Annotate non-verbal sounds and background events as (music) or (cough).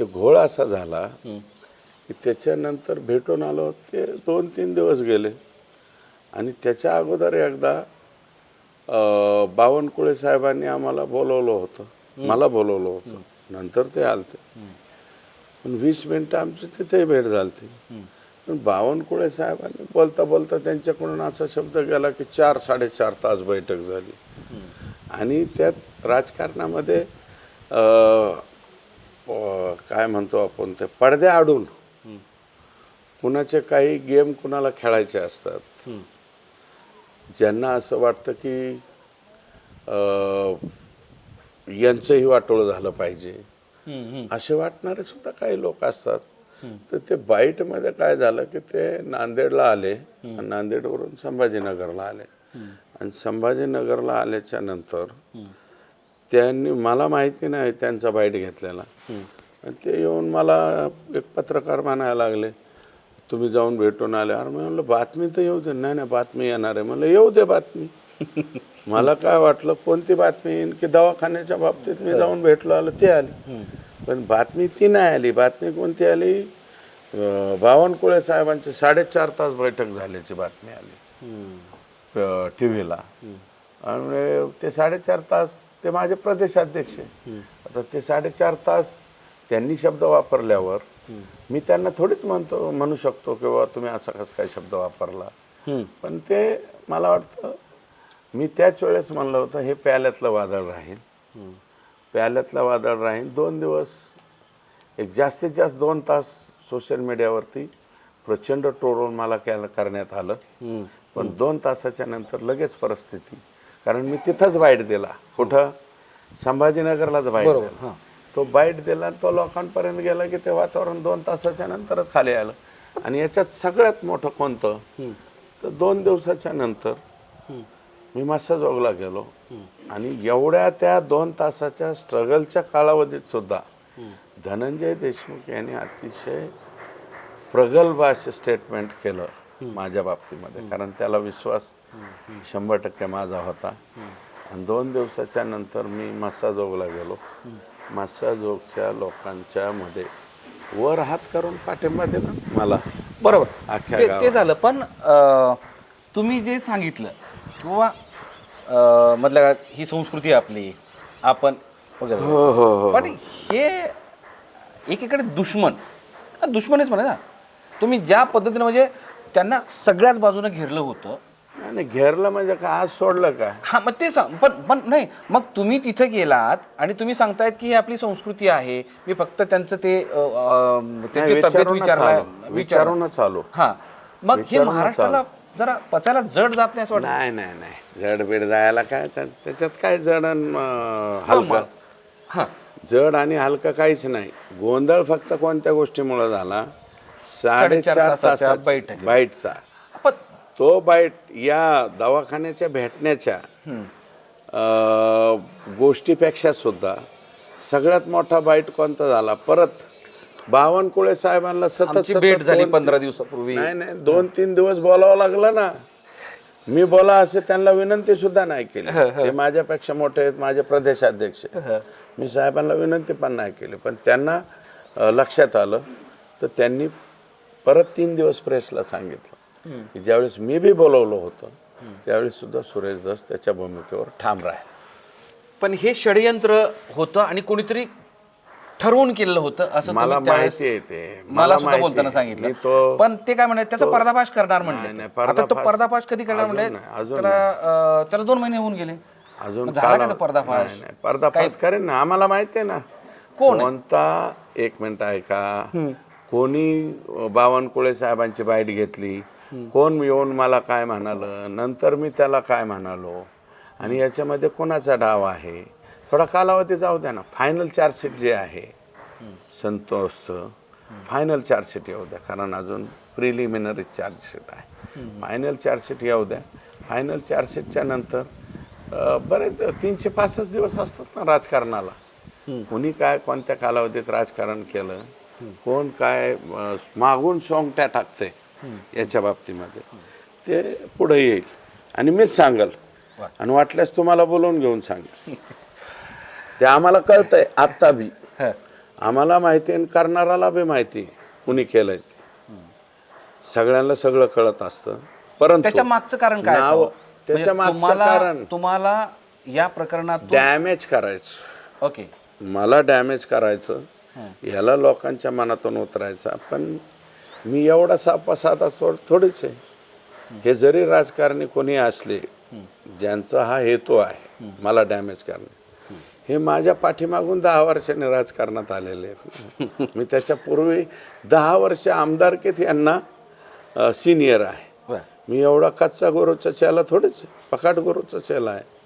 ते घोळ असा झाला की त्याच्यानंतर भेटून आलो ते दोन तीन दिवस गेले. आणि त्याच्या अगोदर एकदा बावनकुळे साहेबांनी आम्हाला बोलवलं होतं. मला बोलवलं होतं. नंतर ते आलते. पण वीस मिनिटं आमची तिथे भेट झाली पण बावनकुळे साहेबांनी बोलता बोलता त्यांच्याकडून असा शब्द गेला की चार साडेचार तास बैठक झाली. आणि त्यात राजकारणामध्ये काय म्हणतो आपण ते पडद्या आडून. कुणाचे काही गेम कुणाला खेळायचे असतात. ज्यांना असं वाटतं की यांचंही वाटोळं झालं पाहिजे. असे वाटणारे सुद्धा काही लोक असतात. तर ते बाईटमध्ये काय झालं की ते नांदेडला आले नांदेडवरून संभाजीनगरला आले. आणि संभाजीनगरला आल्याच्यानंतर त्यांनी मला माहिती नाही त्यांचा बाईट घेतलेला. आणि ते येऊन मला एक पत्रकार म्हणायला लागले तुम्ही जाऊन भेटून आले. अरे मी म्हणलं बातमी तर येऊ दे. नाही नाही बातमी येणार आहे. म्हणलं येऊ दे बातमी. (laughs) मला काय वाटलं कोणती बातमी येईन की दवाखान्याच्या बाबतीत मी जाऊन भेटलो आलो ते आली. पण बातमी ती नाही आली. बातमी कोणती आली? बावनकुळे साहेबांची साडेचार तास बैठक झाल्याची बातमी आली. टी व्हीला आणि ते साडेचार तास ते माझे प्रदेशाध्यक्ष आहे. आता ते साडेचार तास त्यांनी शब्द वापरल्यावर मी त्यांना थोडीच म्हणतो म्हणू शकतो की बाबा तुम्ही असा कसा काय शब्द वापरला. पण ते मला वाटतं मी त्याच वेळेस म्हणलं होतं हे प्याल्यातलं वादळ राहील. प्याल्यातलं वादळ राहील. दोन दिवस एक जास्तीत जास्त दोन तास सोशल मीडियावरती प्रचंड टोळून मला करण्यात आलं. पण दोन तासाच्या नंतर लगेच परिस्थिती कारण मी तिथंच बाईट दिला. कुठं? संभाजीनगरलाच बाईट दिला. तो बाईट दिला तो लोकांपर्यंत गेला की ते वातावरण दोन तासाच्या नंतरच खाली आलं. आणि याच्यात सगळ्यात मोठं कोणतं? तर दोन दिवसाच्या नंतर मी मस्साजोगला गेलो. आणि एवढ्या त्या दोन तासाच्या स्ट्रगलच्या कालावधीत सुद्धा धनंजय देशमुख यांनी अतिशय प्रगल्भ असे स्टेटमेंट केलं. माझ्या बाबतीमध्ये. कारण त्याला विश्वास शंभर टक्के माझा होता. आणि दोन दिवसाच्या नंतर मी मस्साजोगला गेलो. मस्साजोगच्या लोकांच्या मध्ये वर हात करून पाठिंबा दिला मला. बरोबर. अख्ख्या ते गावात. झालं. पण अं, तुम्ही जे सांगितलं किंवा अं, मधल्या काळात ही संस्कृती आपली आपण वगैरे. हो हो हो पण हे एकीकडे दुश्मन. हा, दुश्मनच म्हणा ना. तुम्ही ज्या पद्धतीनं म्हणजे त्यांना सगळ्याच बाजूने घेरलं होतं. आणि घेरलं म्हणजे का आज सोडलं का हा मग ते सांग. पण पण नाही मग तुम्ही तिथे गेलात आणि तुम्ही सांगतायत की ही आपली संस्कृती आहे. मी फक्त त्यांचं ते अ, अ, त्याची नाही, तब्येत विचारूनच विचारला आलो. विचारूनच आलो. हा. मग हे विचारूनच महाराष्ट्राला जरा पचायला जड जात नाही असं वाटतं? नाही नाही नाही. जड बीड जायला काय? त्या- त्याच्यात काय जड आणि, अं, हलकं? हा. जड आणि हलकं काहीच नाही. गोंधळ फक्त कोणत्या गोष्टीमुळे झाला? साडेचार तासाच्या तासाचा बैठकीत. बाईटचा. तो बाईट या दवाखान्याच्या भेटण्याच्या गोष्टीपेक्षा सुद्धा सगळ्यात मोठा बाईट कोणता झाला? परत बावनकुळे साहेबांना सतत भेट झाली पंधरा दिवसापूर्वी. नाही नाही दोन तीन दिवस बोलावं लागलं ना. मी बोला असे त्यांना विनंती सुद्धा नाही केली. ते माझ्यापेक्षा मोठे आहेत माझे प्रदेशाध्यक्ष मी साहेबांना विनंती पण नाही केली. पण त्यांना लक्षात आलं. तर त्यांनी परत तीन दिवस प्रेसला सांगितलं. की ज्यावेळेस मी बी बोलवलं होतं त्यावेळेस सुद्धा सुरेश दस त्याच्या भूमिकेवर ठाम राहील. पण हे षडयंत्र होतं आणि कोणीतरी ठरवून केलेलं होतं असं मला तुम्ही त्यावेळेस- माहिती आहे ते. मला मला सुद्धा माहिती बोलताना आहे. सांगितलं. मी तो- पण ते काय म्हणाले त्याचा पर्दाफाश करणार नाही, म्हणले नाही, आता तो पर्दाफाश- पर्दाफाश कधी करणार अजून म्हणले नाही, अजून त्याला अं, त्याला दोन महिने होऊन गेले. अजून झाला का तो पर्दाफाश? नाही, नाही, पर्दाफाश करेन ना आम्हाला माहिती आहे ना. कोण आहे? कोणता? एक मिनिट ऐका. कोणी बावनकुळे साहेबांची बाईट घेतली कोण येऊन मला काय म्हणालं नंतर मी त्याला काय म्हणालो आणि याच्यामध्ये कोणाचा डाव आहे थोडा कालावधी जाऊ द्या ना फायनल चार्जशीट जे आहे संतोषचं फायनल चार्जशीट येऊ द्या कारण अजून प्रिलिमिनरी चार्जशीट आहे. फायनल चार्जशीट येऊ द्या. फायनल चार्जशीटच्या नंतर बरेच तीनशे पासष्ट दिवस असतात ना राजकारणाला. कोणी काय कोणत्या कालावधीत राजकारण केलं कोण काय मागून सोंगट्या टाकते याच्या बाबतीमध्ये. ते पुढे येईल. आणि मीच सांगल. आणि वाटल्यास तुम्हाला बोलवून घेऊन सांग ते आम्हाला कळतंय आत्ता बी. आम्हाला माहिती आणि करणाराला बी माहिती कुणी केलंय ते. सगळ्यांना सगळं कळत असतं. परंतु त्याच्या मागचं कारण काय नाव-? त्याच्या म्हणजे मागचं कारण तुम्हाला या प्रकरणात डॅमेज करायचं. ओके मला डॅमेज करायचं. याला लोकांच्या मनातून उतरायचं. पण मी एवढा सापा साधा थोड थोडीच आहे. हे जरी राजकारणी कोणी असले ज्यांचा हा हेतू आहे मला डॅमेज करणे. हे माझ्या पाठीमागून दहा वर्षांनी राजकारणात आलेले आहेत. (laughs) मी त्याच्या पूर्वी दहा वर्ष आमदारकीत यांना सिनियर आहे. मी एवढा कच्चा गुरुचा चेला थोडीच. पकाट गुरुचा चेला आहे.